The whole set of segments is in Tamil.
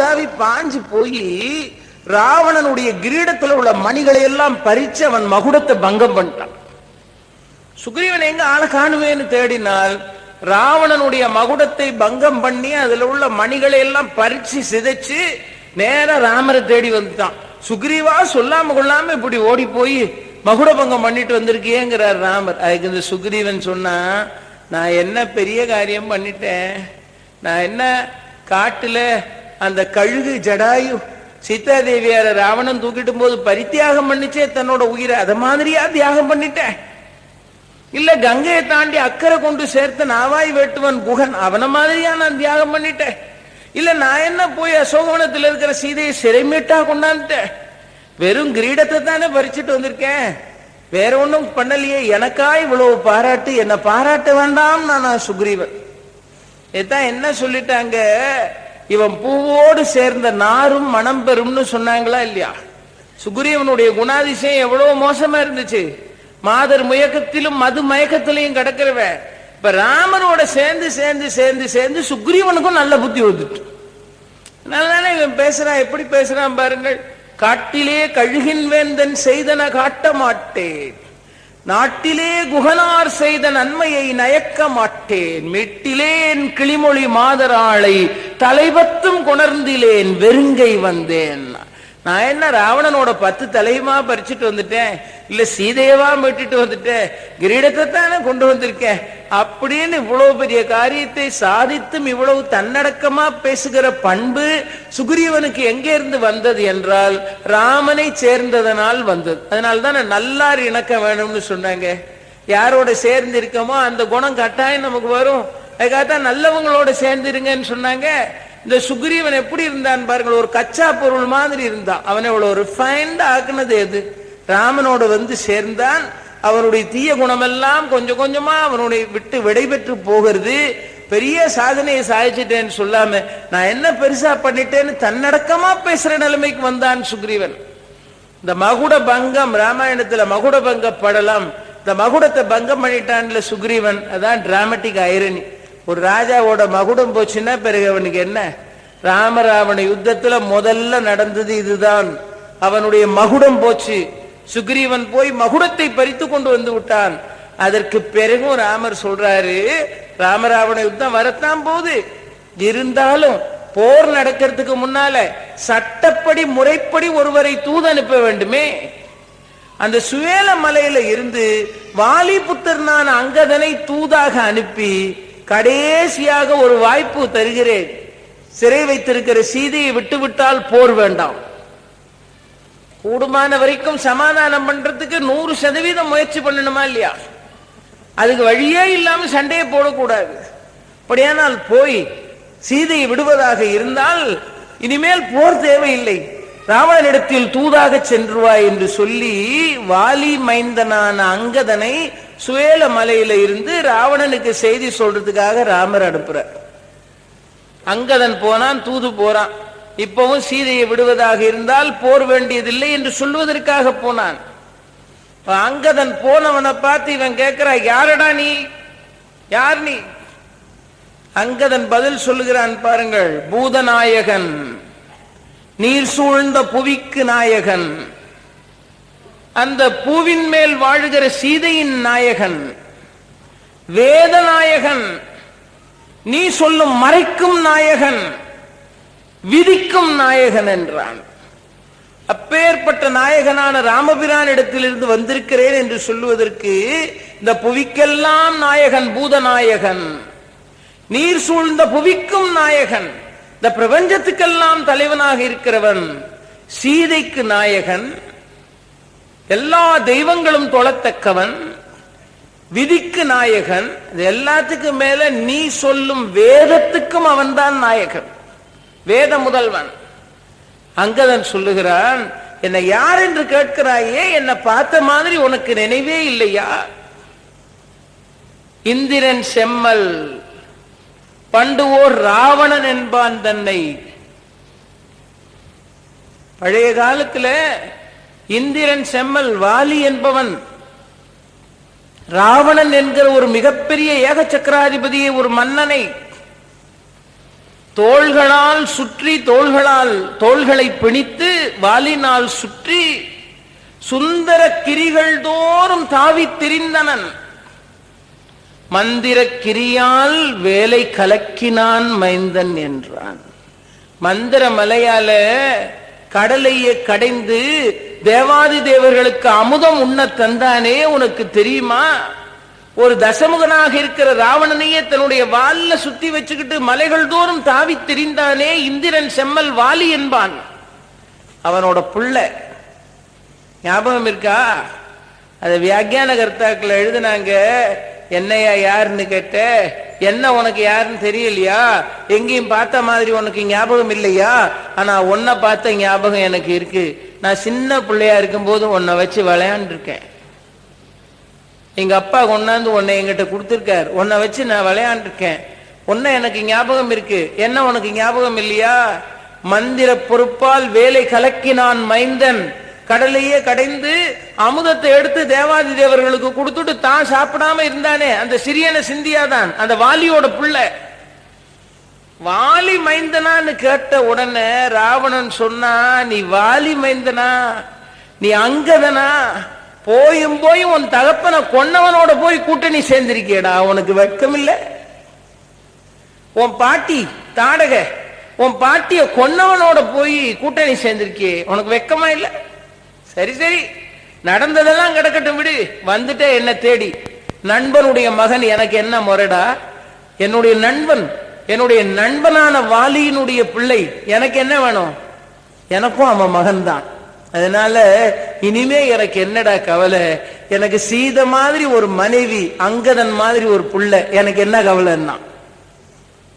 தாவி பாஞ்சு போய் ராவணனுடைய கிரீடத்துல உள்ள மணிகளை எல்லாம் பறிச்சு அவன் மகுடத்தை பங்கம் பண்ணிட்டான். சுக்ரீவன் எங்க ஆளை காணுவேன்னு தேடினால் ராவணனுடைய மகுடத்தை பங்கம் பண்ணி அதுல உள்ள மணிகளை எல்லாம் பறிச்சு சிதைச்சு நேர ராமரை தேடி வந்துட்டான். சுக்ரீவா சொல்லாம கொள்ளாம இப்படி ஓடி போய் மகுட பங்கம் பண்ணிட்டு வந்திருக்கியேங்கிறார் ராமர். அதுக்கு இந்த சுக்ரீவன் சொன்னா நான் என்ன பெரிய காரியம் பண்ணிட்டேன்? நான் என்ன காட்டுல அந்த கழுகு ஜடாயு சீதாதேவியார ராவணன் தூக்கிட்டு போது பரித்தியாகம் பண்ணிச்சே தன்னோட உயிரை. அதை மாதிரியா தியாகம் பண்ணிட்டேன் இல்ல கங்கையை தாண்டி அக்கறை கொண்டு சேர்த்து நாவாய் வேட்டுவன் குகன் அவனை மாதிரியா நான் தியாகம் பண்ணிட்டேன் இல்ல நான் என்ன போய் அசோகவனத்தில் இருக்கிற சீதையை சிறைமீட்டா கொண்டாந்துட்டேன் வெறும் கிரீடத்தை தானே பறிச்சுட்டு வந்திருக்கேன். வேற ஒன்றும் பண்ணலையே எனக்கா இவ்வளவு பாராட்டு என்ன பாராட்ட வேண்டாம் நான் சுக்ரீவன். இதான் என்ன சொல்லிட்டாங்க? இவன் பூவோடு சேர்ந்த நாரும் மனம் பெறும்னு சொன்னாங்களா இல்லையா? சுக்ரீவனுடைய குணாதிசயம் எவ்வளவு மோசமா இருந்துச்சு. மாதர் முயக்கத்திலும் மது மயக்கத்திலையும் கிடக்கிறவன் இப்ப ராமனோட சேர்ந்து சேர்ந்து சேர்ந்து சேர்ந்து சுக்ரீவனுக்கும் நல்ல புத்தி வந்துட்டு. நல்லா இவன் பேசுறான் எப்படி பேசுறான் பாருங்கள். காட்டிலே கழுகின் வேந்தன் செய்தன காட்ட மாட்டேன். நாட்டிலே குகனார் செய்த நன்மையை நயக்க மாட்டேன். மெட்டிலேன் கிளிமொழி மாதராளை தலைபத்தும் கொணர்ந்திலேன் வெறுங்கை வந்தேன். நான் என்ன ராவணனோட பத்து தலையுமா பறிச்சுட்டு வந்துட்டேன்? இல்ல சீதையவா மீட்டுட்டு வந்துட்டேன். கிரீடத்தை தானே கொண்டு வந்திருக்கேன். அப்படின்னு இவ்வளவு பெரிய காரியத்தை சாதித்தும் இவ்வளவு தன்னடக்கமா பேசுகிற பண்பு சுக்ரீவனுக்கு எங்கே இருந்து வந்தது என்றால் ராமனை சேர்ந்ததனால் வந்தது. அதனால தான் நல்லார் இணக்கம் வேணும்னு சொன்னாங்க. யாரோட சேர்ந்து இருக்கமோ அந்த குணம் கட்டாயம் நமக்கு வரும். அதுக்காகத்தான் நல்லவங்களோட சேர்ந்துருங்கன்னு சொன்னாங்க. இந்த சுக்ரீவன் எப்படி இருந்தான் பாருங்கள் ஒரு கச்சா பொருள் மாதிரி இருந்தான் அவனை இவ்வளவு ரிஃபைன்ட் ஆக்குனது எது? ராமனோட வந்து சேர்ந்தான். அவனுடைய தீய குணமெல்லாம் கொஞ்சம் கொஞ்சமா அவனுடைய விட்டு விடைபெற்று போகிறது. பெரிய சாதனையை சாதிச்சிட்டேன்னு சொல்லாம நான் என்ன பெருசா பண்ணிட்டேன்னு தன்னடக்கமா பேசுற நிலைமைக்கு வந்தான் சுக்ரீவன். இந்த மகுட பங்கம் ராமாயணத்துல மகுட பங்க படலாம் இந்த மகுடத்தை பங்கம் பண்ணிட்டான்ல சுக்ரீவன். அதான் டிராமட்டிக் ஐரணி ஒரு ராஜாவோட மகுடம் போச்சுன்னா பிறகு அவனுக்கு என்ன? ராமராவண யுத்தத்துல முதல்ல நடந்தது இதுதான். அவனுடைய மகுடம் போச்சு. சுக்ரீவன் போய் மகுடத்தை பறித்து கொண்டு வந்து விட்டான். அதற்கு பிறகும் ராமர் சொல்றாரு ராமராவண யுத்தம் வரத்தான் போகுது. இருந்தாலும் போர் நடக்கிறதுக்கு முன்னால சட்டப்படி முறைப்படி ஒருவரை தூது அனுப்ப வேண்டுமே. அந்த சுவேல மலையில இருந்து வாலிபுத்தர் நான் அங்கதனை தூதாக அனுப்பி கடைசியாக ஒரு வாய்ப்பு தருகிறேன். சிறை வைத்திருக்கிற சீதையை விட்டுவிட்டால் போர் வேண்டாம். கூடுமான வரைக்கும் சமாதானம் பண்றதுக்கு நூறு சதவீதம் முயற்சி பண்ணணுமா இல்லையா? அதுக்கு வழியே இல்லாம சண்டையை போடக்கூடாது. அப்படியானால் போய் சீதையை விடுவதாக இருந்தால் இனிமேல் போர் தேவையில்லை. ராவணனிடத்தில் தூதாக சென்றுவாய் என்று சொல்லி வாலி மைந்தனான அங்கதனை சுவேல மலையில இருந்து ராவணனுக்கு செய்தி சொல்றதுக்காக ராமர் அனுப்புறார். அங்கதன் போனான் தூது போறான். இப்பவும் சீதையை விடுவதாக இருந்தால் போர் வேண்டியதில்லை என்று சொல்வதற்காக போனான். அங்கதன் போனவனை பார்த்து இவன் கேட்கிறான் யாரடா நீ? யார் நீ? அங்கதன் பதில் சொல்லுகிறான் பாருங்கள் பூதநாயகன் நீர் சூழ்ந்த புவிக்கு நாயகன். அந்த பூவின் மேல் வாழுகிற சீதையின் நாயகன் வேதநாயகன் நீ சொல்லும் மறைக்கும் நாயகன் விதிக்கும் நாயகன் என்றான். அப்பேற்பட்ட நாயகனான ராமபிரான் இடத்திலிருந்து வந்திருக்கிறேன் என்று சொல்லுவதற்கு இந்த புவிக்கெல்லாம் நாயகன் பூதநாயகன். நீர் சூழ்ந்த புவிக்கும் நாயகன் இந்த பிரபஞ்சத்துக்கெல்லாம் தலைவனாக இருக்கிறவன் சீதைக்கு நாயகன். எல்லா தெய்வங்களும் தொழத்தக்கவன் விதிக்கு நாயகன் இது எல்லாத்துக்கும் மேல நீ சொல்லும் வேதத்துக்கும் அவன்தான் நாயகன். வேத முதல்வன். அங்கதன் சொல்லுகிறான் என்னை யார் என்று கேட்கிறாயே என்னை பார்த்த மாதிரி உனக்கு நினைவே இல்லையா? இந்திரன் செம்மல் பண்டுவோர் ராவணன் என்பான் தன்னை. பழைய காலத்துல இந்திரன் செம்மல் வாலி என்பவன். ராவணன் என்கிற ஒரு மிகப்பெரிய ஏக சக்கராதிபதியை ஒரு மன்னனை தோள்களால் சுற்றி தோள்களால் தோள்களை பிணித்து வாலினால் சுற்றி சுந்தர கிரிகள் தோறும் தாவி திரிந்தனன். மந்திர கிரியால் வேலை கலக்கினான் மைந்தன் என்றான். மந்திர மலையால கடலையே கடைந்து தேவாதி தேவர்களுக்கு அமுதம் உண்ண தந்தானே உனக்கு தெரியுமா? ஒரு தசமுகனாக இருக்கிற ராவணனையே தன்னுடைய வால்ல சுத்தி வச்சுக்கிட்டு மலைகள் தோறும் தாவி தெரிந்தானே இந்திரன் செம்மல் வாலி என்பான். அவனோட புள்ள. ஞாபகம் இருக்கா? அதை வியாக்கியான கர்த்தாக்கள் எழுதுனாங்க என்னையா யாருன்னு கேட்ட என்ன உனக்கு யாருன்னு தெரியலையா? எங்கேயும் பார்த்த மாதிரி உனக்கு ஞாபகம் இல்லையா? ஆனா உன்னை பார்த்த ஞாபகம் எனக்கு இருக்கு. நான் சின்ன பிள்ளையா இருக்கும்போது உன்னை வச்சு விளையாண்டுருக்கேன். எங்க அப்பா கொண்டாந்து உன்னை எங்கிட்ட கொடுத்துருக்கார். உன்னை வச்சு நான் விளையாண்டுருக்கேன். உன்ன எனக்கு ஞாபகம் இருக்கு. என்ன உனக்கு ஞாபகம் இல்லையா? மந்திர பொறுப்பால் வேலை கலக்கினான் மைந்தன். கடலையே கடைந்து அமுதத்தை எடுத்து தேவாதி தேவர்களுக்கு கொடுத்துட்டு தான் சாப்பிடாம இருந்தானே. அந்த சிறியன சிந்தியாதான் அந்த வாலியோட புள்ள. வாலி மைந்தனான்னு கேட்ட உடனே ராவணன் சொன்னா நீ வாலி மைந்தனா? நீ அங்கதனா? போயும் போய் உன் தகப்பனை கொன்னவனோட போய் கூட்டணி சேர்ந்திருக்கியடா. உனக்கு வெட்கம் இல்ல உன் பாட்டி தாடக உன் பாட்டிய கொன்னவனோட போய் கூட்டணி சேர்ந்திருக்கியே. உனக்கு வெக்கமா இல்லை? சரி சரி. நடந்ததெல்லாம் கிடக்கட்டும் விடு. வந்துட்டே என்ன தேடி. நண்பனுடைய மகன் எனக்கு என்ன முறைடா? என்னுடைய நண்பன் என்னுடைய நண்பனான வாலியினுடைய பிள்ளை எனக்கு என்ன வேணும்? எனக்கும் அவன் மகன்தான். அதனால இனிமே எனக்கு என்னடா கவலை? எனக்கு சீத மாதிரி ஒரு மனைவி அங்கதன் மாதிரி ஒரு புள்ள எனக்கு என்ன கவலைன்னா?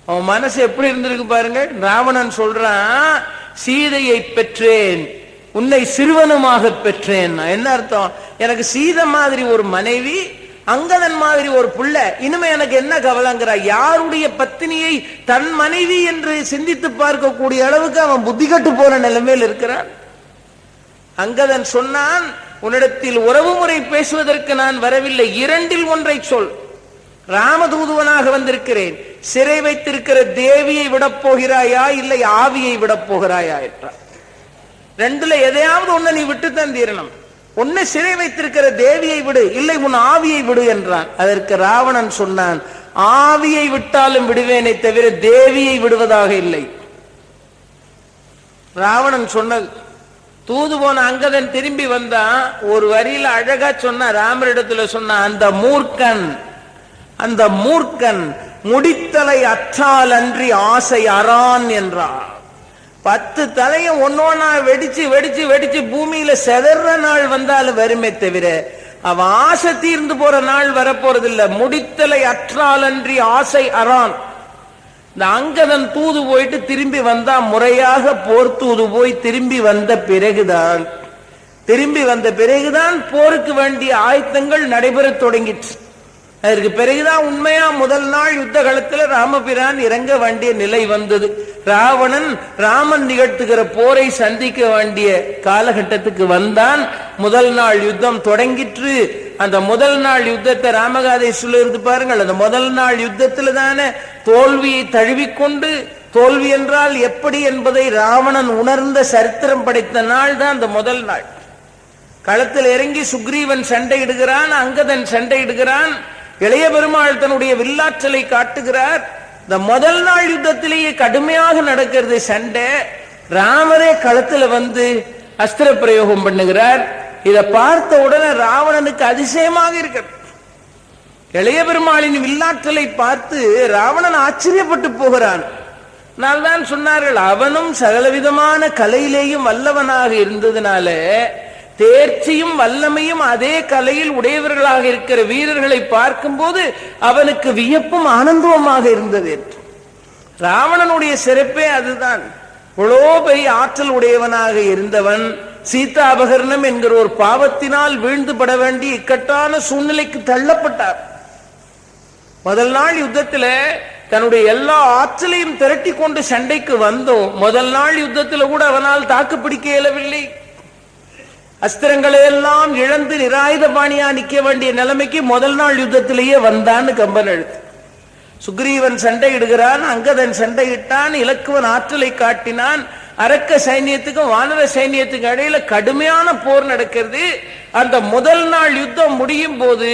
அவன் மனசு எப்படி இருந்திருக்கு பாருங்க. ராவணன் சொல்றான் சீதையை பெற்றேன். உன்னை சிறுவனுமாக பெற்றேன். என்ன அர்த்தம்? எனக்கு சீத மாதிரி ஒரு மனைவி அங்கதன் மாதிரி ஒரு புள்ள. இனிமே எனக்கு என்ன கவலைங்கிற? யாருடைய பத்தினியை தன் மனைவி என்று சிந்தித்து பார்க்கக்கூடிய அளவுக்கு அவன் புத்தி கட்டு போற நிலைமையில் இருக்கிறான்? அங்கதன் சொன்னான் உன்னிடத்தில் உறவு முறை பேசுவதற்கு நான் வரவில்லை. இரண்டில் ஒன்றை சொல். ராமதூதுவனாக வந்திருக்கிறேன். சிறை வைத்திருக்கிற தேவியை விடப் போகிறாயா? இல்லை ஆவியை விடப் போகிறாயா? என்றான். ரெண்டுல எதையாவது ஒண்ணு நீ விட்டு தந்தீரணும் உன்னை சிறை வைத்திருக்கிற தேவியை விடு இல்லை உன் ஆவியை விடு என்றான். அதற்கு ராவணன் சொன்னான் ஆவியை விட்டாலும் விடுவேனே தவிர தேவியை விடுவதாக இல்லை. ராவணன் சொன்னது தூது போன அங்கதன் திரும்பி வந்தான் ஒரு வரியில அழகா சொன்ன ராமரிடத்துல சொன்ன அந்த மூர்க்கன் அந்த மூர்க்கன் முடித்தலை அற்றால் அன்றி ஆசை அறான் என்றார் பத்து தலையும் ஒன்னொன்னா வெடிச்சு வெடிச்சு வெடிச்சு பூமியில செதற நாள் வந்தாலும் வருமே தவிர அவன் ஆசை தீர்ந்து போற நாள் வரப்போறதில்ல. முடித்தலை அற்றாலன்றி ஆசை அறான். இந்த அங்கதன் தூது போயிட்டு திரும்பி வந்தா முறையாக போர் தூது போய் திரும்பி வந்த பிறகுதான் திரும்பி வந்த பிறகுதான் போருக்கு வேண்டிய ஆயத்தங்கள் நடைபெறத் தொடங்கிற்று. அதற்கு பிறகுதான் உண்மையா முதல் நாள் யுத்த காலத்துல ராமபிரான் இறங்க வேண்டிய நிலை வந்தது. ராவணன் ராமன் நிகழ்த்துகிற போரை சந்திக்க வேண்டிய காலகட்டத்துக்கு வந்தான். முதல் நாள் யுத்தம் தொடங்கிற்று. அந்த முதல் நாள் யுத்தத்தை ராமகாதை சொல்லிருந்து பாருங்கள். அந்த முதல் நாள் யுத்தத்துல தானே தோல்வியை தழுவிக்கொண்டு தோல்வி என்றால் எப்படி என்பதை ராவணன் உணர்ந்த சரித்திரம் படைத்த நாள் தான் அந்த முதல் நாள். களத்தில் இறங்கி சுக்ரீவன் சண்டையிடுகிறான் அங்கதன் சண்டையிடுகிறான். இளைய பெருமாள் தன்னுடைய வில்லாற்றலை காட்டுகிறார். இந்த முதல் நாள் யுத்தத்திலேயே கடுமையாக நடக்கிறது சண்டை. ராமரே களத்துல வந்து அஸ்திர பிரயோகம் பண்ணுகிறார். இதை பார்த்த உடனே ராவணனுக்கு அதிசயமாக இருக்கிறது. இளைய பெருமாளின் வில்லாற்றலை பார்த்து ராவணன் ஆச்சரியப்பட்டு போகிறான். தான் சொன்னார்கள் அவனும் சகலவிதமான கலையிலேயும் வல்லவனாக இருந்ததுனால தேர்ச்சியும் வல்லமையும் அதே கலையில் உடையவர்களாக இருக்கிற வீரர்களை பார்க்கும்போது அவனுக்கு வியப்பும் ஆனந்தமாக இருந்தது என்று. ராவணனுடைய சிறப்பே அதுதான். இவ்வளோ பெரிய ஆற்றல் உடையவனாக இருந்தவன் சீதா அபகரணம் என்கிற ஒரு பாவத்தினால் வீழ்ந்து பட வேண்டிய இக்கட்டான சூழ்நிலைக்கு தள்ளப்பட்டார். முதல் நாள் யுத்தத்துல தன்னுடைய எல்லா ஆற்றலையும் திரட்டி கொண்டு சண்டைக்கு வந்தோம். முதல் நாள் யுத்தத்துல கூட அவனால் தாக்கு பிடிக்க இயலவில்லை. அஸ்திரங்களை எல்லாம் இழந்து நிராயுத பாணியா நிக்க வேண்டிய நிலைமைக்கு முதல் நாள் யுத்தத்திலேயே வந்தான்னு கம்பன் எழுத்து சுக்ரீவன் சண்டையிடுகிறான் அங்கதன் சண்டையிட்டான் இலக்குவன் ஆற்றலை காட்டினான் அரக்க சைனியத்துக்கும் வானர சைனியத்துக்கும் இடையில கடுமையான போர் நடக்கிறது. அந்த முதல் நாள் யுத்தம் முடியும் போது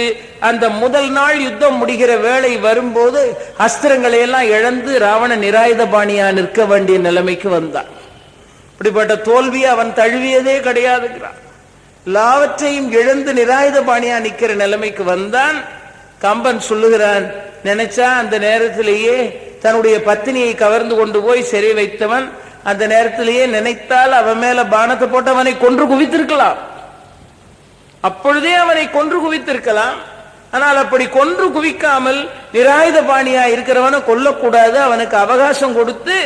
அந்த முதல் நாள் யுத்தம் முடிகிற வேலை வரும்போது அஸ்திரங்களை எல்லாம் இழந்து ராவண நிராயுதபாணியா நிற்க வேண்டிய நிலைமைக்கு வந்தான். இப்படிப்பட்ட தோல்வியை அவன் தழுவியதே கிடையாதுங்கிறான். எல்லாவற்றையும் இழந்து நிராயுதபாணியா நிக்கிற நிலைமைக்கு வந்தான். கம்பன் சொல்லுகிறான் நினைச்சா அந்த நேரத்திலேயே தன்னுடைய பத்தினியை கவர்ந்து கொண்டு போய் சிறை வைத்தவன் அந்த நேரத்திலேயே நினைத்தால் அவன் மேல பானத்தை போட்டு அவனை கொன்று குவித்திருக்கலாம். அப்பொழுதே அவனை கொன்று குவித்திருக்கலாம். ஆனால் அப்படி கொன்று குவிக்காமல் நிராயுத பாணியா இருக்கிறவனை கொல்லக்கூடாது. அவனுக்கு அவகாசம் கொடுத்து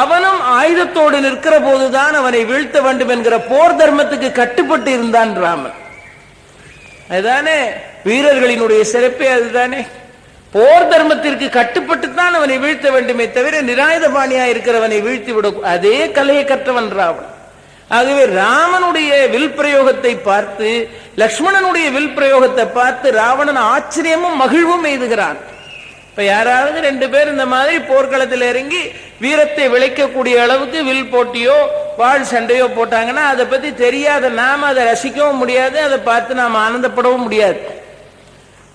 அவனும் ஆயுதத்தோடு நிற்கிற போதுதான் அவனை வீழ்த்த வேண்டும் என்கிற போர் தர்மத்துக்கு கட்டுப்பட்டு இருந்தான் ராமன். அதுதானே? வீரர்களினுடைய சிறப்பே அதுதானே? போர் தர்மத்திற்கு கட்டுப்பட்டு தான் அவனை வீழ்த்த வேண்டுமே தவிர நிராயுத பாணியா இருக்கிறவனை வீழ்த்தி விட அதே கலையை கற்றவன் ராவணன். ஆகவே ராமனுடைய வில் பிரயோகத்தை பார்த்து லக்ஷ்மணனுடைய வில் பிரயோகத்தை பார்த்து ராவணன் ஆச்சரியமும் மகிழ்வும் எய்துகிறான். இப்ப யாராவது ரெண்டு பேர் இந்த மாதிரி போர்க்களத்தில் இறங்கி வீரத்தை விளைக்கக்கூடிய அளவுக்கு வில் போட்டியோ வாழ் சண்டையோ போட்டாங்கன்னா அதை பத்தி தெரியாத நாம அதை ரசிக்கவும் முடியாது அதை பார்த்து நாம் ஆனந்தப்படவும் முடியாது.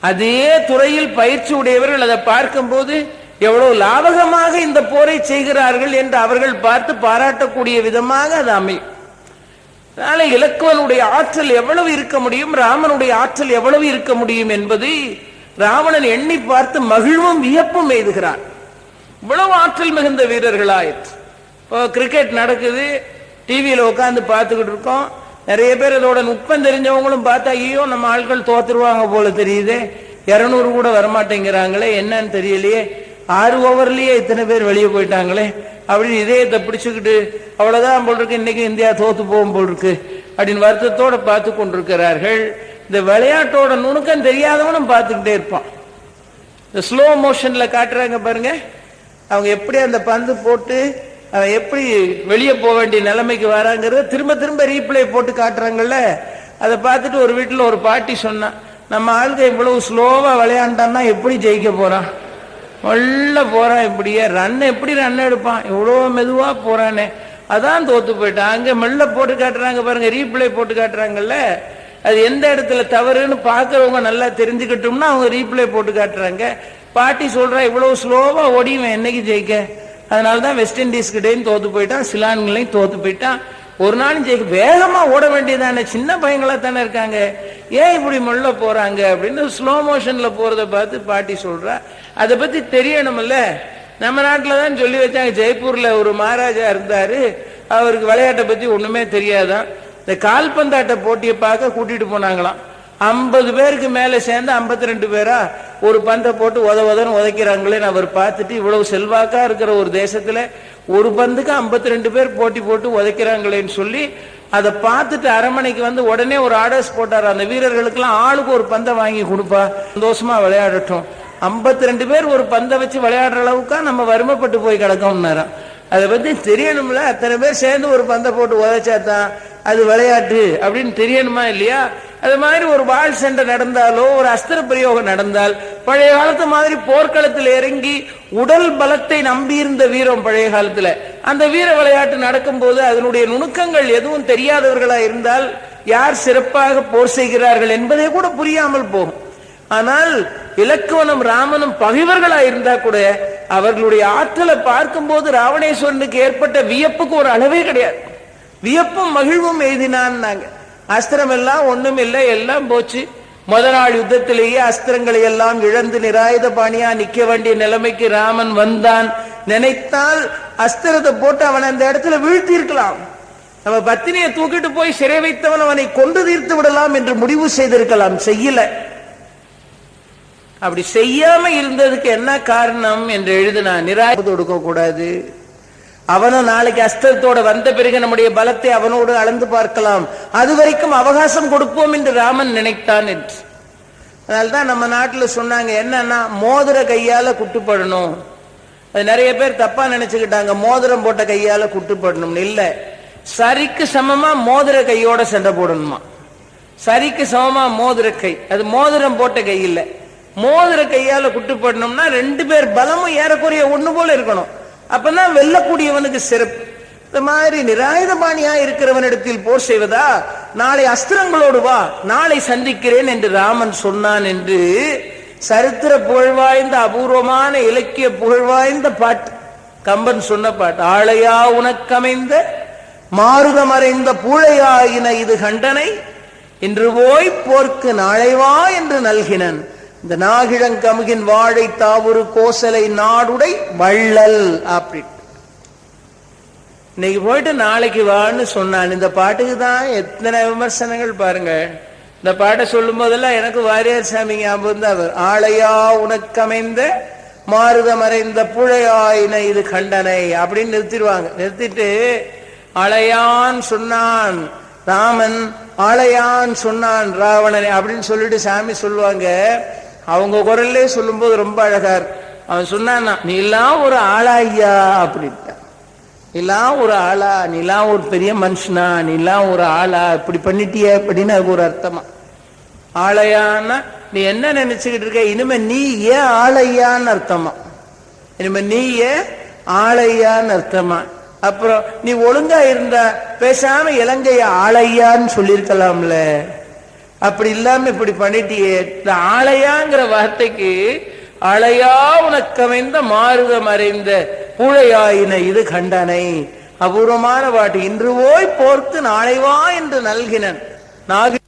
அதே துறையில் பயிற்சி உடையவர்கள் அதை பார்க்கும்போது எவ்வளவு லாபகமாக இந்த போரை செய்கிறார்கள் என்று அவர்கள் பார்த்து பாராட்டக்கூடிய விதமாக அது அமையும். அதனால இலக்குவனுடைய ஆற்றல் எவ்வளவு இருக்க முடியும்? ராமனுடைய ஆற்றல் எவ்வளவு இருக்க முடியும் என்பது ராவணன் எண்ணி பார்த்து மகிழ்வும் வியப்பும் எய்துகிறான். இவ்வளவு ஆற்றல் மிகுந்த வீரர்களாயிற்று. இப்போ கிரிக்கெட் நடக்குது. டிவியில் உட்காந்து பார்த்துக்கிட்டு இருக்கோம். நிறைய பேர் இதோட நுட்பம் தெரிஞ்சவங்களும் பார்த்தா ஐயோ நம்ம ஆட்கள் தோத்துருவாங்க போல தெரியுது. இரநூறு கூட வரமாட்டேங்கிறாங்களே என்னன்னு தெரியலையே. ஆறு ஓவர்லயே இத்தனை பேர் வெளியே போயிட்டாங்களே. அப்படின்னு இதயத்தை பிடிச்சுக்கிட்டு அவ்வளவுதான் போல் இருக்கு இன்னைக்கு இந்தியா தோத்து போகும் போல் இருக்கு. அப்படின்னு வருத்தத்தோட பார்த்து கொண்டிருக்கிறார்கள். இந்த விளையாட்டோட நுணுக்கம் தெரியாதவனும் பார்த்துக்கிட்டே இருப்பான். இந்த ஸ்லோ மோஷன்ல காட்டுறாங்க பாருங்க. அவங்க எப்படி அந்த பந்து போட்டு அவன் எப்படி வெளியே போக வேண்டிய நிலைமைக்கு வராங்கிறத திரும்ப திரும்ப ரீப்ளே போட்டு காட்டுறாங்கல்ல. அதை பார்த்துட்டு ஒரு வீட்டில் ஒரு பாட்டி சொன்னான் நம்ம ஆளுக்கு இவ்வளவு ஸ்லோவா விளையாண்டான்னா எப்படி ஜெயிக்க போறான்? மெல்ல போறான் இப்படியே ரன் எப்படி ரன் எடுப்பான்? இவ்வளோ மெதுவா போறானே. அதான் தோத்து போயிட்டான். அங்க மெல்ல போட்டு காட்டுறாங்க பாருங்க ரீப்ளே போட்டு காட்டுறாங்கல்ல. அது எந்த இடத்துல தவறுன்னு பாக்குறவங்க நல்லா தெரிஞ்சுக்கிட்டோம்னா அவங்க ரீப்ளே போட்டு காட்டுறாங்க. பாட்டி சொல்றா இவ்வளவு ஸ்லோவா ஓடிவேன் என்னைக்கு ஜெயிக்க? அதனாலதான் வெஸ்ட் இண்டீஸ்கிட்டையும் தோத்து போயிட்டான் சிலான்களையும் தோத்து போயிட்டான். ஒரு நாளும் ஜெயிக்க வேகமாக ஓட வேண்டியதானே சின்ன பையங்களா தானே இருக்காங்க. ஏன் இப்படி முள்ள போகிறாங்க அப்படின்னு ஸ்லோ மோஷனில் போகிறத பார்த்து பாட்டி சொல்கிறா அதை பற்றி தெரியணும்ல. நம்ம நாட்டில் தான் சொல்லி வச்சாங்க. ஜெய்ப்பூரில் ஒரு மகாராஜா இருந்தார். அவருக்கு விளையாட்டை பற்றி ஒன்றுமே தெரியாதான். இந்த கால்பந்தாட்ட போட்டியை பார்க்க கூட்டிகிட்டு போனாங்களாம். ஐம்பது பேருக்கு மேலே சேர்ந்து ஐம்பத்தி ரெண்டு பேரா? ஒரு பந்தை போட்டு உத உதன்னு உதைக்கிறாங்களேன்னு அவர் பார்த்துட்டு இவ்வளவு செல்வாக்கா இருக்கிற ஒரு தேசத்துல ஒரு பந்துக்கு ஐம்பத்தி ரெண்டு பேர் போட்டி போட்டு உதைக்கிறாங்களேன்னு சொல்லி அதை பார்த்துட்டு அரமனைக்கு வந்து உடனே ஒரு ஆர்டர்ஸ் போட்டார். அந்த வீரர்களுக்கெல்லாம் ஆளுக்கு ஒரு பந்தை வாங்கி கொடுப்பா. சந்தோஷமா விளையாடட்டும். ஐம்பத்தி ரெண்டு பேர் ஒரு பந்தை வச்சு விளையாடுற அளவுக்கா நம்ம வறுமைப்பட்டு போய் கிடக்கோம்னாராம். அதை பத்தி தெரியணும்ல. அத்தனை பேர் சேர்ந்து ஒரு பந்தை போட்டு உதைச்சா தான் அது விளையாட்டு அப்படின்னு தெரியணுமா இல்லையா? அது மாதிரி ஒரு வாழ் சண்டை நடந்தாலோ ஒரு அஸ்திர பிரயோகம் நடந்தால் பழைய காலத்து மாதிரி போர்க்களத்தில் இறங்கி உடல் பலத்தை நம்பியிருந்த வீரம் பழைய காலத்துல. அந்த வீர விளையாட்டு நடக்கும்போது அதனுடைய நுணுக்கங்கள் எதுவும் தெரியாதவர்களா இருந்தால் யார் சிறப்பாக போர் செய்கிறார்கள் என்பதே கூட புரியாமல் போகும். ஆனால் இலக்குவனும் ராமனும் பகைவர்களா இருந்தா கூட அவர்களுடைய ஆற்றலை பார்க்கும்போது ராவணேஸ்வரனுக்கு ஏற்பட்ட வியப்புக்கு ஒரு அளவே கிடையாது. வியப்பும் மகிழ்வும் எழுதினான் நாங்க அஸ்திரம் எல்லாம் ஒண்ணும் இல்லை எல்லாம் போச்சு. முத நாள் யுத்தத்திலேயே அஸ்திரங்களை எல்லாம் இழந்து நிராயுத பாணியா நிக்க வேண்டிய நிலைமைக்கு ராமன் வந்தான். நினைத்தால் அஸ்திரத்தை போட்டு அவனை அந்த இடத்துல வீழ்த்தி இருக்கலாம் நம்ம பத்தினியை தூக்கிட்டு போய் சிறை வைத்தவன் அவனை கொண்டு தீர்த்து விடலாம் என்று முடிவு செய்திருக்கலாம். செய்யல. அப்படி செய்யாம இருந்ததுக்கு என்ன காரணம் என்று எழுதினா நிராயுத கொடுக்க கூடாது அவனும் நாளைக்கு அஸ்திரத்தோட வந்த பிறகு நம்முடைய பலத்தை அவனோடு அளந்து பார்க்கலாம். அது வரைக்கும் அவகாசம் கொடுப்போம் என்று ராமன் நினைத்தான் என்று. அதனால்தான் நம்ம நாட்டில் சொன்னாங்க என்னன்னா மோதிர கையால குட்டுப்படணும். அது நிறைய பேர் தப்பா நினைச்சுக்கிட்டாங்க மோதிரம் போட்ட கையால குட்டுப்படணும் இல்ல. சரிக்கு சமமா மோதிர கையோட சண்டை போடணுமா? சரிக்கு சமமா மோதிர கை. அது மோதிரம் போட்ட கை இல்லை. மோதிர கையால குட்டுப்படணும்னா ரெண்டு பேர் பலமும் ஏறக்குறைய ஒண்ணு போல இருக்கணும். அப்பதான் வெல்லக்கூடியவனுக்கு சிறப்பு. இந்த மாதிரி நிராயுதபாணியா இருக்கிறவனிடத்தில் போர் செய்வதா? நாளை அஸ்திரங்களோடு வா நாளை சந்திக்கிறேன் என்று ராமன் சொன்னான் என்று சரித்திர புகழ்வாய்ந்த அபூர்வமான இலக்கிய புகழ்வாய்ந்த பாட்டு. கம்பன் சொன்ன பாட்டு ஆளையா உனக்கமைந்த மாறுதமறைந்த பூழையாயின இது கண்டனை இன்று போய் போர்க்கு நாளை வா என்று நல்கினன். இந்த நாகிழங்கமுகின் வாழை தாவுரு கோசலை நாடுடை வள்ளல் அப்படி இன்னைக்கு போயிட்டு நாளைக்கு வான்னு சொன்னான். இந்த பாட்டுக்கு தான் எத்தனை விமர்சனங்கள் பாருங்க. இந்த பாட்டை சொல்லும் போதெல்லாம் எனக்கு வாரியார் சாமி ஞாபகம் தான் அவர் ஆளையா உனக்கமைந்த மாறுத மறைந்த புழையாயின இது கண்டனை அப்படின்னு நிறுத்திடுவாங்க. நிறுத்திட்டு அழையான் சொன்னான் ராமன் ஆளையான் சொன்னான் ராவணனை அப்படின்னு சொல்லிட்டு சாமி சொல்லுவாங்க. அவங்க குரல்லே சொல்லும்போது ரொம்ப அழகார் அவன் சொன்னான் நீ எல்லாம் ஒரு ஆளாய்யா அப்படின்ட்டான் நீலாம் ஒரு ஆளா? நீலாம் ஒரு பெரிய மனுஷனா? நீலாம் ஒரு ஆளா? இப்படி பண்ணிட்டிய? அப்படின்னு அதுக்கு ஒரு அர்த்தமா. ஆளையான்னா நீ என்ன நினைச்சுக்கிட்டு இருக்க? இனிமே நீ ஏன் ஆளையான்னு அர்த்தமா? இனிமே நீ ஏன் ஆளையான்னு அர்த்தமா? அப்புறம் நீ ஒழுங்கா இருந்தா பேசாம இலங்கைய ஆளையான்னு சொல்லியிருக்கலாம்ல. அப்படி இல்லாம இப்படி பண்ணிட்டியே. ஆளையாங்கிற வார்த்தைக்கு அழையா உனக்கமைந்த மாறுத மறைந்த பூழையாயின இது கண்டனை. அபூர்வமான பாட்டு இன்று போய் போர்த்து நாளைவா என்று நல்கினன். நாகி